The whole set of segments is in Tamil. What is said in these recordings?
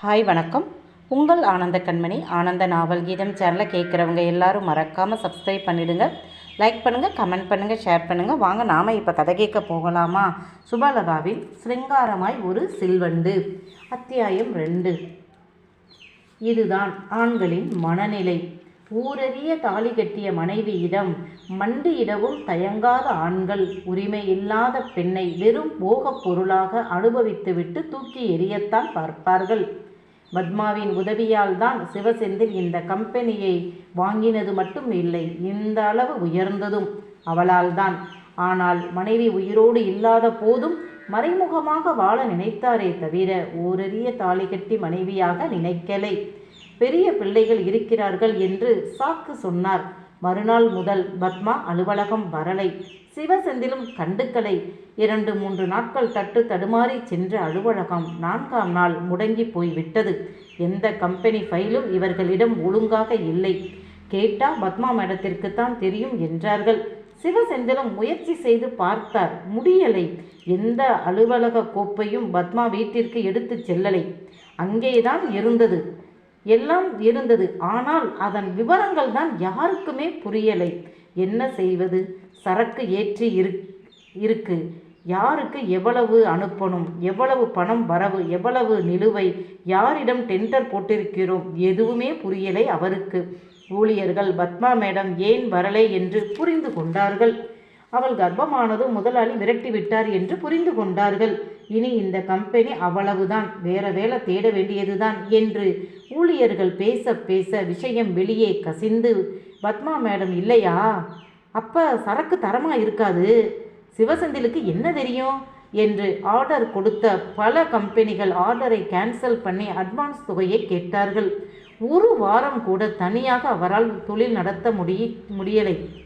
ஹாய் வணக்கம். உங்கள் ஆனந்த கண்மணி ஆனந்த நாவல் கீதம் சேனலை கேட்குறவங்க எல்லாரும் மறக்காமல் சப்ஸ்கிரைப் பண்ணிடுங்க. லைக் பண்ணுங்கள் கமெண்ட் பண்ணுங்கள் ஷேர் பண்ணுங்கள் வாங்க நாம் இப்போ கதை கேட்க போகலாமா? சுபலதாவின் சிருங்காரமாய் ஒரு சில்வண்டு அத்தியாயம் ரெண்டு. இதுதான் ஆண்களின் மனநிலை. ஊரறிய தாலி கட்டிய மனைவியிடம் மண்டியிடவும் தயங்காத ஆண்கள் உரிமை இல்லாத பெண்ணை வெறும் போகப் பொருளாக அனுபவித்துவிட்டு தூக்கி எறியத்தான் பார்ப்பார்கள். பத்மாவின் உதவியால் தான் சிவசெந்தில் இந்த கம்பெனியை வாங்கினது மட்டும் இல்லை இந்த அளவு உயர்ந்ததும் அவளால் தான் ஆனால் மனைவி உயிரோடு இல்லாத போதும் மறைமுகமாக வாழ நினைத்தாரே தவிர ஓரறிய தாலி கட்டி மனைவியாக நினைக்கலை. பெரிய பிள்ளைகள் இருக்கிறார்கள் என்று சாக்கு சொன்னார். மறுநாள் முதல் பத்மா அலுவலகம் வரலை. சிவசெந்திலும் கண்டுக்கலை. இரண்டு மூன்று நாட்கள் தட்டு தடுமாறி சென்ற அலுவலகம் நான்காம் நாள் முடங்கி போய்விட்டது. எந்த கம்பெனி ஃபைலும் இவர்களிடம் ஒழுங்காக இல்லை. கேட்டா பத்மா மேடத்திற்குத்தான் தெரியும் என்றார்கள். சிவசெந்திலும் முயற்சி செய்து பார்த்தார். முடியலை. எந்த அலுவலக கோப்பையும் பத்மா வீட்டிற்கு எடுத்துச் செல்லலை. அங்கேதான் இருந்தது. எல்லாம் இருந்தது. ஆனால் அதன் விவரங்கள் தான் யாருக்குமே புரியலை. என்ன செய்வது? சரக்கு ஏற்றி இரு இருக்கு. யாருக்கு எவ்வளவு அனுப்பணும்? எவ்வளவு பணம் வரவு? எவ்வளவு நிலுவை? யாரிடம் டெண்டர் போட்டிருக்கிறோம்? எதுவுமே புரியலை அவருக்கு. ஊழியர்கள் பத்மா மேடம் ஏன் வரலை என்று புரிந்து கொண்டார்கள். அவள் கர்ப்பமானதும் முதலாளி விரட்டிவிட்டார் என்று புரிந்து கொண்டார்கள். இனி இந்த கம்பெனி அவ்வளவுதான். வேற வேலை தேட வேண்டியதுதான் என்று ஊழியர்கள் பேச பேச விஷயம் வெளியே கசிந்து பத்மா மேடம் இல்லையா? அப்போ சரக்கு தரமாக இருக்காது. சிவசந்திலுக்கு என்ன தெரியும்? என்று ஆர்டர் கொடுத்த பல கம்பெனிகள் ஆர்டரை கேன்சல் பண்ணி அட்வான்ஸ் தொகையை கேட்டார்கள். ஒரு வாரம் கூட தனியாக அவரால் தொழில் நடத்த முடிய முடியலை.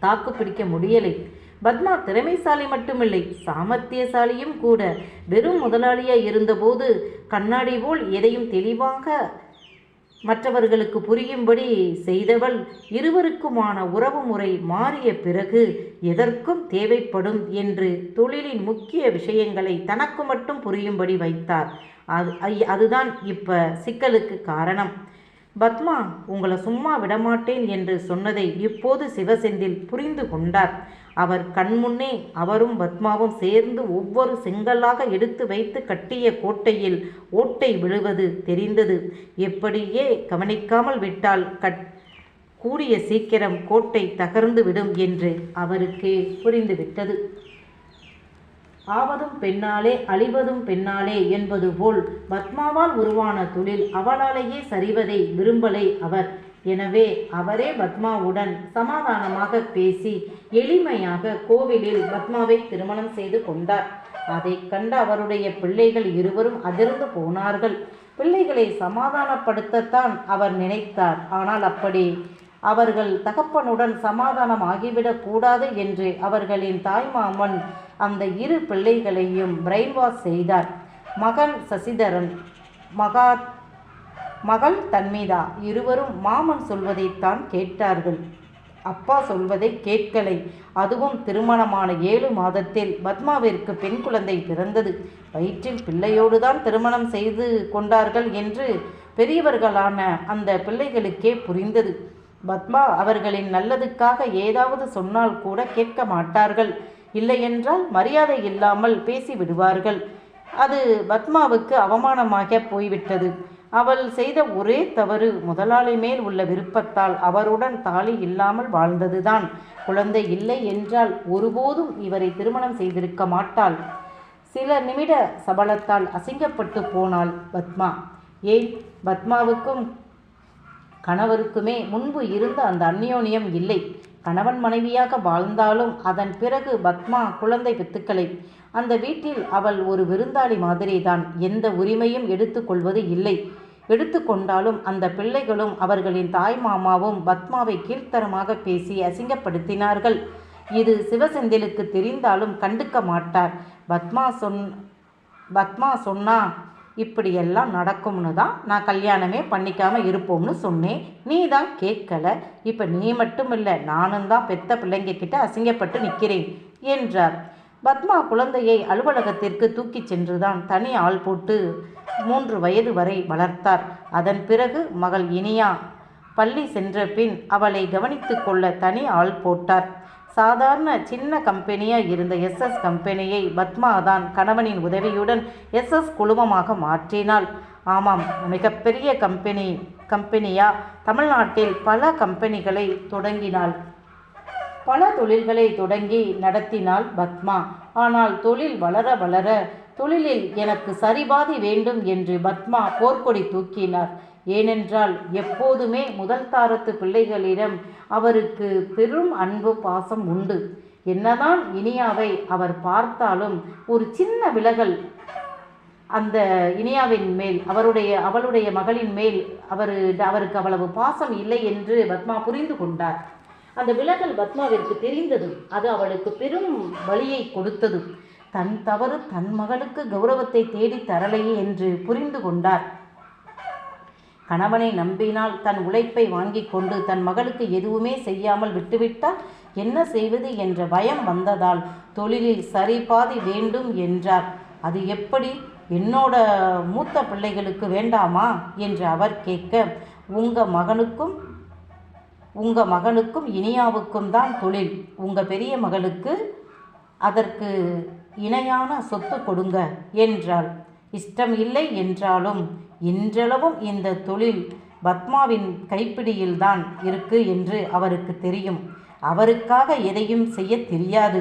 தாக்கு பிடிக்க முடியலை. பத்மா திறமைசாலி மட்டுமில்லை சாமர்த்தியசாலியும் கூட. வெறும் முதலாளியாக இருந்தபோது கண்ணாடி போல் எதையும் தெளிவாக மற்றவர்களுக்கு புரியும்படி செய்தவள் இருவருக்குமான உறவு முறை மாறிய பிறகு எதற்கும் தேவைப்படும் என்று தொழிலின் முக்கிய விஷயங்களை தனக்கு மட்டும் புரியும்படி வைத்தார். அது ஐ- அதுதான் இப்ப சிக்கலுக்கு காரணம். பத்மா உங்களை சும்மா விடமாட்டேன் என்று சொன்னதை இப்போது சிவசெந்தில் புரிந்து கொண்டார். அவர் கண்முன்னே அவரும் பத்மாவும் சேர்ந்து ஒவ்வொரு செங்கல்லாக எடுத்து வைத்து கட்டிய கோட்டையில் ஓட்டை விழுவது தெரிந்தது. எப்படியே கவனிக்காமல் விட்டால் கட் கூடிய சீக்கிரம் கோட்டை தகர்ந்து விடும் என்று அவருக்கு புரிந்துவிட்டது. ஆவதும் பெண்ணாலே அழிவதும் பெண்ணாலே என்பது போல் பத்மாவால் உருவான தொழில் அவளாலேயே சரிவதை விரும்பலை அவர். எனவே அவரே பத்மாவுடன் சமாதானமாக பேசி எளிமையாக கோவிலில் பத்மாவை திருமணம் செய்து கொண்டார். அதை கண்ட அவருடைய பிள்ளைகள் இருவரும் அதிர்ந்து போனார்கள். பிள்ளைகளை சமாதானப்படுத்தத்தான் அவர் நினைத்தார். ஆனால் அப்படி அவர்கள் தகப்பனுடன் சமாதானம் ஆகிவிடக் கூடாது என்று அவர்களின் தாய்மாமன் அந்த இரு பிள்ளைகளையும் பிரெயின் வாஷ் செய்தார். மகன் சசிதரன் மகா மகள் தன்மீதா இருவரும் மாமன் சொல்வதைத்தான் கேட்டார்கள். அப்பா சொல்வதை கேட்கலை. அதுவும் திருமணமான ஏழு மாதத்தில் பத்மாவிற்கு பெண் குழந்தை பிறந்தது. வயிற்றில் பிள்ளையோடு தான் திருமணம் செய்து கொண்டார்கள் என்று பெரியவர்களான அந்த பிள்ளைகளுக்கே புரிந்தது. பத்மா அவர்களின் நல்லதுக்காக ஏதாவது சொன்னால் கூட கேட்க மாட்டார்கள். இல்லையென்றால் மரியாதை இல்லாமல் பேசி விடுவார்கள் அது பத்மாவுக்கு அவமானமாக போய்விட்டது. அவள் செய்த ஒரே தவறு முதலாளி மேல் உள்ள விருப்பத்தால் அவருடன் தாலி இல்லாமல் வாழ்ந்ததுதான். குழந்தை இல்லை என்றால் ஒருபோதும் இவரை திருமணம் செய்திருக்க மாட்டாள். சில நிமிட சபலத்தால் அசிங்கப்பட்டு போனாள் பத்மா. ஏன் பத்மாவுக்கும் கணவருக்குமே முன்பு இருந்த அந்த அந்யோன்யம் இல்லை. கணவன் மனைவியாக வாழ்ந்தாலும் அதன் பிறகு பத்மா குழந்தை வித்துக்களை அந்த வீட்டில் அவள் ஒரு விருந்தாளி மாதிரிதான். எந்த உரிமையும் எடுத்துக்கொள்வது இல்லை. எடுத்துக்கொண்டாலும் அந்த பிள்ளைகளும் அவர்களின் தாய் மாமாவும் பத்மாவை கீழ்த்தரமாக பேசி அசிங்கப்படுத்தினார்கள். இது சிவசெந்திலுக்கு தெரிந்தாலும் கண்டுக்க மாட்டார். பத்மா சொன் பத்மா சொன்னா இப்படியெல்லாம் நடக்கும்னு தான் நான் கல்யாணமே பண்ணிக்காமல் இருப்போம்னு சொன்னேன். நீ தான் கேட்கல. இப்போ நீ மட்டும் இல்லை நானும் தான் பெத்த பிள்ளைங்க கிட்ட அசிங்கப்பட்டு நிற்கிறேன் என்றார். பத்மா குழந்தையை அலுவலகத்திற்கு தூக்கிச் சென்றுதான் தனி ஆள் போட்டு மூன்று வயது வரை வளர்த்தார். அதன் பிறகு மகள் இனியா பள்ளி சென்ற பின் அவளை கவனித்து கொள்ள தனி ஆள் போட்டார். சாதாரண சின்ன கம்பெனியாக இருந்த எஸ்எஸ் கம்பெனியை பத்மா தான் கணவனின் உதவியுடன் எஸ்எஸ் குழுமமாக மாற்றினாள். ஆமாம் மிகப்பெரிய கம்பெனி கம்பெனியா? தமிழ்நாட்டில் பல கம்பெனிகளை தொடங்கினாள். பல தொழில்களை தொடங்கி நடத்தினாள் பத்மா. ஆனால் தொழில் வளர வளர தொழிலில் எனக்கு சரிபாதி வேண்டும் என்று பத்மா போர்க்கொடி தூக்கினார். ஏனென்றால் எப்போதுமே முதல் தாரத்து பிள்ளைகளிடம் அவருக்கு பெரும் அன்பு பாசம் உண்டு. என்னதான் இனியாவை அவர் பார்த்தாலும் ஒரு சின்ன விலகல் அந்த இனியாவின் மேல் அவருடைய அவளுடைய மகளின் மேல் அவர் அவருக்கு அவ்வளவு பாசம் இல்லை என்று பத்மா புரிந்து கொண்டார். அந்த விலகல் பத்மாவிற்கு தெரிந்தது அது அவளுக்கு பெரும் வழியை கொடுத்தது. தன் தவறு தன் மகளுக்கு கௌரவத்தை தேடி தரலையே என்று புரிந்து கொண்டார். கணவனை நம்பினால் தன் உழைப்பை வாங்கி கொண்டு தன் மகளுக்கு எதுவுமே செய்யாமல் விட்டுவிட்டால் என்ன செய்வது என்ற பயம் வந்ததால் தொழிலில் சரிபாதி வேண்டும் என்றார். அது எப்படி? என்னோட மூத்த பிள்ளைகளுக்கு வேண்டாமா? என்று அவர் கேட்க உங்க மகனுக்கும் உங்க மகனுக்கும் இனியாவுக்கும் தான் தொழில். உங்க பெரிய மகளுக்கு அதற்கு இணையான சொத்து கொடுங்க என்றாள். இஷ்டம் இல்லை என்றாலும் இன்றளவும் இந்த தொழில் பத்மாவின் கைப்பிடியில்தான் இருக்கு என்று அவருக்கு தெரியும். அவருக்காக எதையும் செய்ய தெரியாது.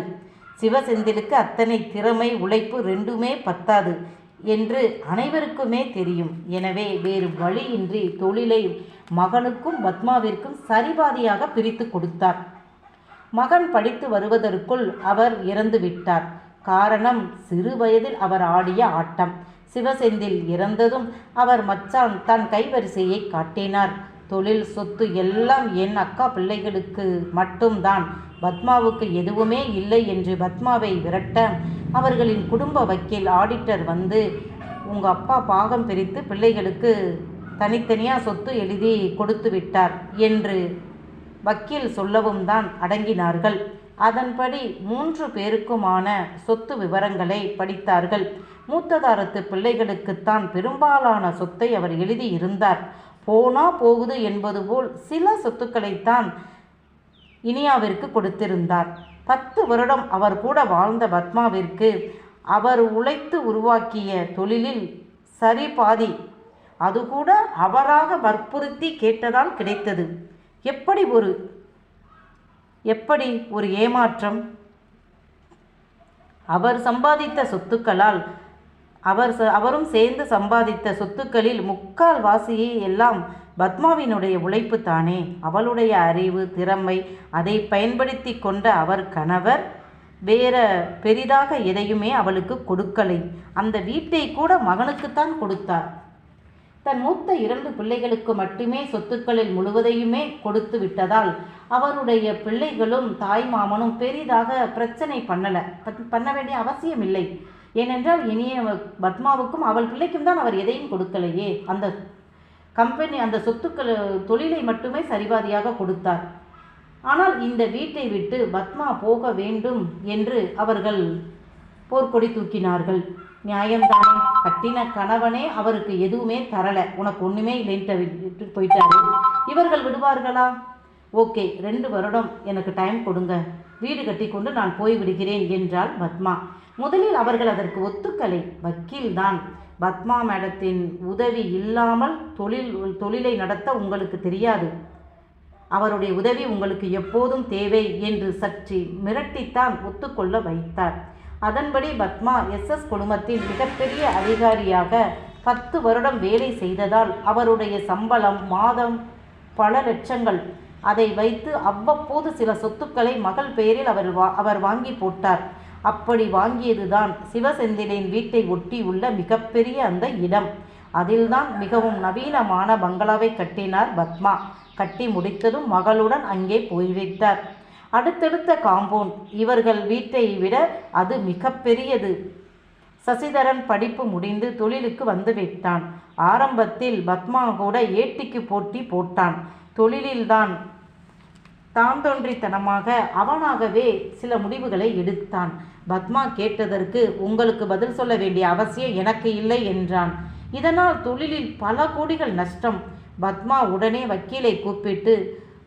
சிவசெந்திலுக்கு அத்தனை திறமை உழைப்பு ரெண்டுமே பத்தாது என்று அனைவருக்குமே தெரியும். எனவே வேறு வழியின்றி தொழிலை மகனுக்கும் பத்மாவிற்கும் சரிபாதியாக பிரித்து கொடுத்தார். மகன் படித்து வருவதற்குள் அவர் இறந்து விட்டார் காரணம் சிறு வயதில் அவர் ஆடிய ஆட்டம். சிவசெந்தில் இறந்ததும் அவர் மச்சான் தன் கைவரிசையை காட்டினார். தொழில் சொத்து எல்லாம் என் அக்கா பிள்ளைகளுக்கு மட்டும்தான். பத்மாவுக்கு எதுவுமே இல்லை என்று பத்மாவை விரட்ட அவர்களின் குடும்ப வக்கீல் ஆடிட்டர் வந்து உங்கள் அப்பா பாகம் பிரித்து பிள்ளைகளுக்கு தனித்தனியாக சொத்து எழுதி கொடுத்து விட்டார் என்று வக்கீல் சொல்லவும் தான் அடங்கினார்கள். அதன்படி மூன்று பேருக்குமான சொத்து விவரங்களை படித்தார்கள். மூத்ததாரத்து பிள்ளைகளுக்குத்தான் பெரும்பாலான சொத்தை அவர் எழுதியிருந்தார். போனா போகுது என்பது போல் சில சொத்துக்களைத்தான் இனியாவிற்கு கொடுத்திருந்தார். பத்து வருடம் அவர் கூட வாழ்ந்த பத்மாவிற்கு அவர் உழைத்து உருவாக்கிய தொழிலில் சரி பாதி அது கூட அவராக வற்புறுத்தி கேட்டதால் கிடைத்தது. எப்படி ஒரு எப்படி ஒரு ஏமாற்றம்? அவர் சம்பாதித்த சொத்துக்களால் அவர் ச- அவரும் சேர்ந்து சம்பாதித்த சொத்துக்களில் முக்கால் வாசியே எல்லாம் பத்மாவினுடைய உழைப்பு தானே. அவளுடைய அறிவு திறமை அதை பயன்படுத்தி கொண்ட அவர் கணவர் வேற பெரிதாக எதையுமே அவளுக்கு கொடுக்கலை. அந்த வீட்டை கூட மகனுக்குத்தான் கொடுத்தார். தன் மூத்த இரண்டு பிள்ளைகளுக்கு மட்டுமே சொத்துக்களில் முழுவதையுமே கொடுத்து விட்டதால் அவருடைய பிள்ளைகளும் தாய் மாமனும் பெரிதாக பிரச்சனை பண்ணல. பண்ண வேண்டிய அவசியம் இல்லை. ஏனென்றால் இனிய பத்மாவுக்கும் அவள் பிள்ளைக்கும் தான் அவர் எதையும் கொடுக்கலையே. அந்த கம்பெனி அந்த சொத்துக்கள் தொழிலை மட்டுமே சரிபாதியாக கொடுத்தார். ஆனால் இந்த வீட்டை விட்டு பத்மா போக வேண்டும் என்று அவர்கள் போர்க்கொடி தூக்கினார்கள். நியாயம்தானே? கட்டின கணவனே அவருக்கு எதுவுமே தரல. உனக்கு ஒண்ணுமே இல்லைன்ட்டு விட்டு போயிட்டாரு. இவர்கள் விடுவார்களா? ஓகே ரெண்டு வருடம் எனக்கு டைம் கொடுங்க. வீடு கட்டிக்கொண்டு நான் போய் விடுகிறேன் என்றாள் பத்மா. முதலில் அவர்கள் அதற்கு ஒத்துக்கலை. வக்கீல்தான். பத்மா மேடத்தின் உதவி இல்லாமல் தொழில் தொழிலை நடத்த உங்களுக்கு தெரியாது. அவருடைய உதவி உங்களுக்கு எப்போதும் தேவை என்று சற்று மிரட்டித்தான் ஒத்துக்கொள்ள வைத்தார். அதன்படி பத்மா எஸ்எஸ் குழுமத்தின் மிகப்பெரிய அதிகாரியாக பத்து வருடம் வேலை செய்ததால் அவருடைய சம்பளம் மாதம் பல லட்சங்கள். அதை வைத்து அவ்வப்போது சில சொத்துக்களை மகள் பெயரில் அவர் வா அவர் வாங்கி போட்டார். அப்படி வாங்கியதுதான் சிவசெந்திலின் வீட்டை ஒட்டி உள்ள மிகப்பெரிய அந்த இடம். அதில்தான் மிகவும் நவீனமான பங்களாவை கட்டினார் பத்மா. கட்டி முடித்ததும் மகளுடன் அங்கே போய்விட்டார். அடுத்தடுத்த காம்பவுண்ட் இவர்கள் வீட்டை விட அது மிகப்பெரியது சசிதரன் படிப்பு முடிந்து தொழிலுக்கு வந்துவிட்டான் ஆரம்பத்தில் பத்மா கூட ஏட்டிக்கு போட்டி போட்டான். தொழிலில்தான் தான் தோன்றித்தனமாக அவனாகவே சில முடிவுகளை எடுத்தான். பத்மா கேட்டதற்கு உங்களுக்கு பதில் சொல்ல வேண்டிய அவசியம் எனக்கு இல்லை என்றான். இதனால் தொழிலில் பல கோடிகள் நஷ்டம். பத்மா உடனே வக்கீலை கூப்பிட்டு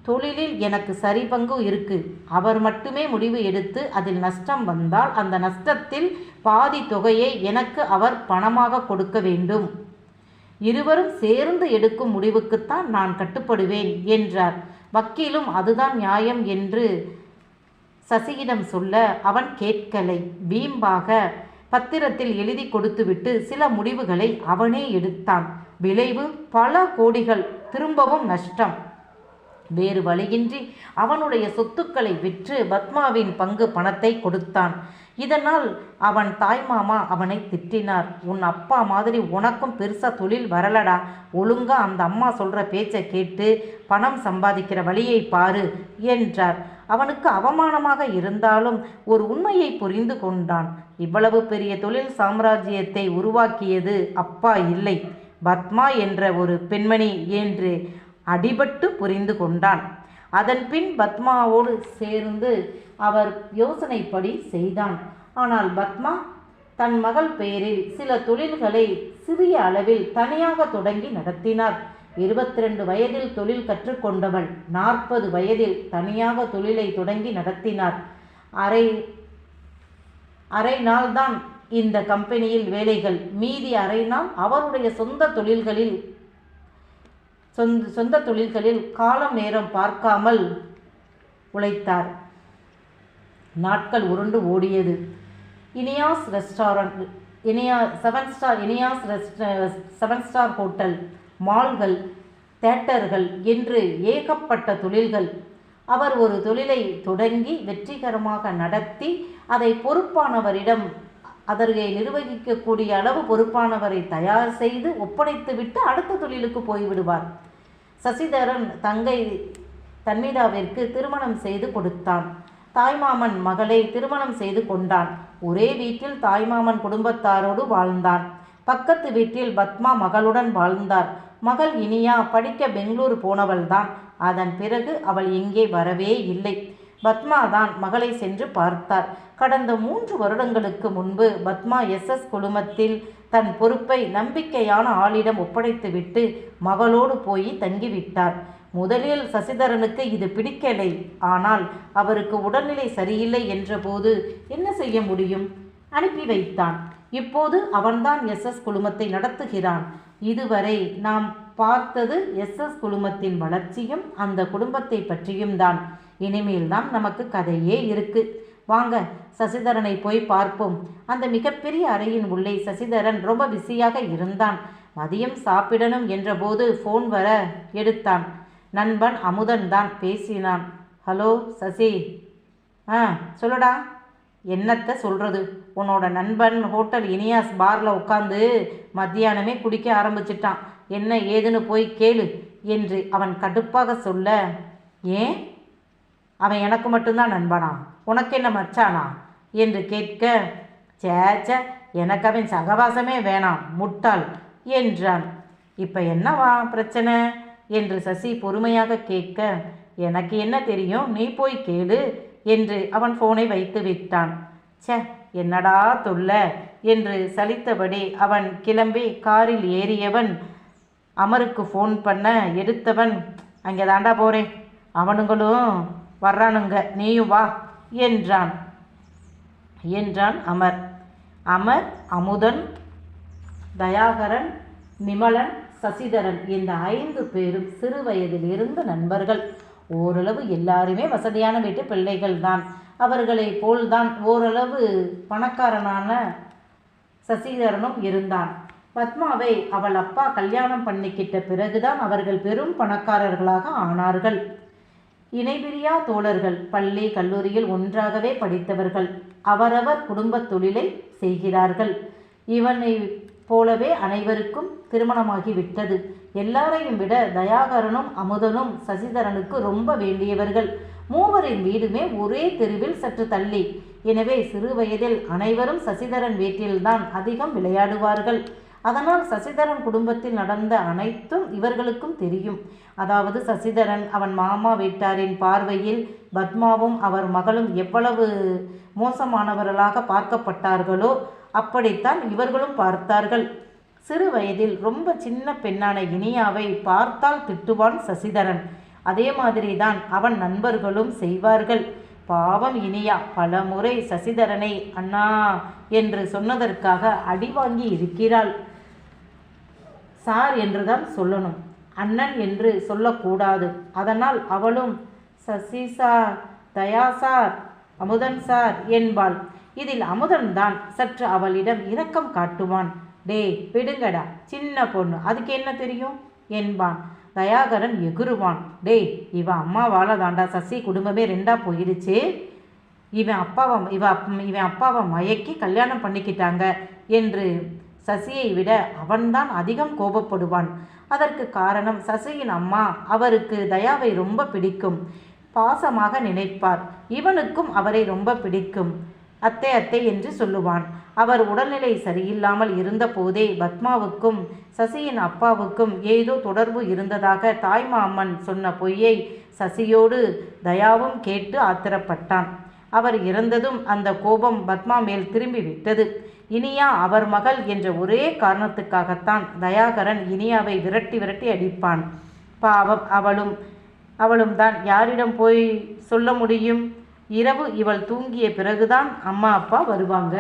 தொழிலில் எனக்கு சரி பங்கு இருக்கு. அவர் மட்டுமே முடிவு எடுத்து அதில் நஷ்டம் வந்தால் அந்த நஷ்டத்தில் பாதி தொகையை எனக்கு அவர் பணமாக கொடுக்க வேண்டும். இருவரும் சேர்ந்து எடுக்கும் முடிவுக்குத்தான் நான் கட்டுப்படுவேன் என்றார். வக்கீலும் அதுதான் நியாயம் என்று சசியிடம் சொல்ல அவன் கேட்கலை. வீம்பாக பத்திரத்தில் எழுதி கொடுத்துவிட்டு சில முடிவுகளை அவனே எடுத்தான். விளைவு பல கோடிகள் திரும்பவும் நஷ்டம். வேறு வழியின்றி அவனுடைய சொத்துக்களை விற்று பத்மாவின் பங்கு பணத்தை கொடுத்தான். இதனால் அவன் தாய்மாமா அவனை திட்டினார். உன் அப்பா மாதிரி உனக்கும் பெருசா தொழில் வரலடா. ஒழுங்கா அந்த அம்மா சொல்ற பேச்சை கேட்டு பணம் சம்பாதிக்கிற வழியை பாரு என்றார். அவனுக்கு அவமானமாக இருந்தாலும் ஒரு உண்மையை புரிந்து கொண்டான். இவ்வளவு பெரிய தொழில் சாம்ராஜ்யத்தை உருவாக்கியது அப்பா இல்லை. பத்மா என்ற ஒரு பெண்மணி என்று அடிபட்டு புரிந்து கொண்டான். அதன்பின் பத்மாவோடு சேர்ந்து அவர் யோசனைப்படி செய்தான். ஆனால் பத்மா தன் மகள் பெயரில் சில தொழில்களை சிறிய அளவில் தனியாக தொடங்கி நடத்தினார். இருபத்தி ரெண்டு வயதில் தொழில் கற்றுக்கொண்டவள் நாற்பது வயதில் தனியாக தொழிலை தொடங்கி நடத்தினார். அரை அரை நாள்தான் இந்த கம்பெனியில் வேலைகள். மீதி அரை நாள் அவருடைய சொந்த தொழில்களில் சொந்த சொந்த தொழில்களில் காலம் நேரம் பார்க்காமல் உழைத்தார். நாட்கள் உருண்டு ஓடியது. Iniya's restaurant Iniya seven star Iniya's rest seven star hotel மால்கள் தேட்டர்கள் என்று ஏகப்பட்ட தொழில்கள். அவர் ஒரு தொழிலை தொடங்கி வெற்றிகரமாக நடத்தி அதை பொறுப்பானவரிடம் அதனை நிர்வகிக்கக்கூடிய அளவு பொறுப்பானவரை தயார் செய்து ஒப்படைத்துவிட்டு அடுத்த தொழிலுக்கு போய்விடுவார் சசிதரன் தங்கை தன்மிதாவிற்கு திருமணம் செய்து கொடுத்தான். தாய்மாமன் மகளை திருமணம் செய்து கொண்டான். ஒரே வீட்டில் தாய்மாமன் குடும்பத்தாரோடு வாழ்ந்தான். பக்கத்து வீட்டில் பத்மா மகளுடன் வாழ்ந்தார். மகள் இனியா படிக்க பெங்களூர் போனவள்தான். அதன் பிறகு அவள் இங்கே வரவே இல்லை. பத்மா தான் மகளை சென்று பார்த்தார். கடந்த மூன்று வருடங்களுக்கு முன்பு பத்மா எஸ்எஸ் குழுமத்தில் தன் பொறுப்பை நம்பிக்கையான ஆளிடம் ஒப்படைத்துவிட்டு மகளோடு போய் தங்கிவிட்டார். முதலில் சசிதரனுக்கு இது பிடிக்கலை. ஆனால் அவருக்கு உடல்நிலை சரியில்லை என்றபோது என்ன செய்ய முடியும்? அனுப்பி வைத்தான். இப்போது அவன்தான் எஸ்எஸ் குழுமத்தை நடத்துகிறான். இதுவரை நாம் பார்த்தது எஸ்எஸ் குழுமத்தின் வளர்ச்சியும் அந்த குடும்பத்தை பற்றியும் தான். இனிமேல் தான் நமக்கு கதையே இருக்கு. வாங்க சசிதரனை போய் பார்ப்போம். அந்த மிகப்பெரிய அறையின் உள்ளே சசிதரன் ரொம்ப பிஸியாக இருந்தான். மதியம் சாப்பிடணும் என்றபோது ஃபோன் வர எடுத்தான். நண்பன் அமுதன் தான் பேசினான். ஹலோ சசி. ஆ சொல்லுடா. என்னத்த சொல்கிறது உன்னோட நண்பன் ஹோட்டல் இனியாஸ் பாரில் உட்காந்து மத்தியானமே குடிக்க ஆரம்பிச்சிட்டான். என்ன ஏதுன்னு போய் கேளு என்று அவன் கடுப்பாக சொல்ல ஏன்? அவன் எனக்கு மட்டும்தான் நண்பனா? உனக்கு என்ன மச்சானா? என்று கேட்க சேச்ச எனக்கு அவன் சகவாசமே வேணாம் முட்டாள் என்றான். இப்போ என்னவா பிரச்சனை? என்று சசி பொறுமையாக கேட்க எனக்கு என்ன தெரியும்? நீ போய் கேளு என்று அவன் ஃபோனை வைத்து விட்டான். ச்சே என்னடா தொல்ல? என்று சலித்தபடி அவன் கிளம்பி காரில் ஏறியவன் அமருக்கு ஃபோன் பண்ண எடுத்தவன் அங்கே தாண்டா போகிறேன் அவனுங்களும் வர்றானுங்க. நீயும் வா என்றான். என்றான் அமர். அமர் அமுதன் தயாகரன் நிமலன் சசிதரன் இந்த ஐந்து பேரும் சிறு வயதில் இருந்து நண்பர்கள். ஓரளவு எல்லாருமே வசதியான வீட்டு பிள்ளைகள் தான். அவர்களை போல்தான் ஓரளவு பணக்காரனான சசிதரனும் இருந்தான். பத்மாவை அவள் அப்பா கல்யாணம் பண்ணிக்கிட்ட பிறகுதான் அவர்கள் பெரும் பணக்காரர்களாக ஆனார்கள். இணைபிரியா தோழர்கள் பள்ளி கல்லூரியில் ஒன்றாகவே படித்தவர்கள் அவரவர் குடும்பத் தொழிலை செய்கிறார்கள். இவனை போலவே அனைவருக்கும் திருமணமாகிவிட்டது எல்லாரையும் விட தயாகரனும் அமுதனும் சசிதரனுக்கு ரொம்ப வேண்டியவர்கள். மூவரின் வீடுமே ஒரே தெருவில் சற்று தள்ளி. எனவே சிறு வயதில் அனைவரும் சசிதரன் வீட்டில்தான் அதிகம் விளையாடுவார்கள். அதனால் சசிதரன் குடும்பத்தில் நடந்த அனைத்தும் இவர்களுக்கும் தெரியும். அதாவது சசிதரன் அவன் மாமா வீட்டாரின் பார்வையில் பத்மாவும் அவர் மகளும் எவ்வளவு மோசமானவர்களாக பார்க்கப்பட்டார்களோ அப்படித்தான் இவர்களும் பார்த்தார்கள். சிறு வயதில் ரொம்ப சின்ன பெண்ணான இனியாவை பார்த்தால் திட்டுவான் சசிதரன். அதே மாதிரி தான் அவன் நண்பர்களும் செய்வார்கள். பாவம் இனியா பல முறை சசிதரனை அண்ணா என்று சொன்னதற்காக அடி வாங்கி இருக்கிறாள். சார் என்றுதான் சொல்லணும். அண்ணன் என்று சொல்லக்கூடாது. அதனால் அவளும் Sasi sir Daya sir Amudhan sir என்பாள். இதில் அமுதன் தான் சற்று அவளிடம் இரக்கம் காட்டுவான். டே விடுங்கடா சின்ன பொண்ணு அதுக்கு என்ன தெரியும்? என்பான். தயாகரன் எகுருவான் டேய் இவன் அம்மா தாண்டா சசி குடும்பமே ரெண்டா போயிடுச்சு இவன் அப்பாவை இவ அப்- இவன் அப்பாவை மயக்கி கல்யாணம் பண்ணிக்கிட்டாங்க என்று சசியை விட அவன்தான் அதிகம் கோபப்படுவான். அதற்கு காரணம் சசியின் அம்மா. அவருக்கு தயாவை ரொம்ப பிடிக்கும். பாசமாக நினைப்பார். இவனுக்கும் அவரை ரொம்ப பிடிக்கும். அத்தை அத்தை என்று சொல்லுவான். அவர் உடல்நிலை சரியில்லாமல் இருந்தபோதே பத்மாவுக்கும் சசியின் அப்பாவுக்கும் ஏதோ தொடர்பு இருந்ததாக தாய்மாமன் சொன்ன பொய்யை சசியோடு தயாவும் கேட்டு ஆத்திரப்பட்டான். அவர் இறந்ததும் அந்த கோபம் பத்மா மேல் திரும்பி விட்டது. இனியா அவர் மகள் என்ற ஒரே காரணத்துக்காகத்தான் தயாகரன் இனியாவை விரட்டி விரட்டி அடிப்பான். பாவம் அவளும் அவளும் தான். யாரிடம் போய் சொல்ல முடியும்? இரவு இவள் தூங்கிய பிறகுதான் அம்மா அப்பா வருவாங்க.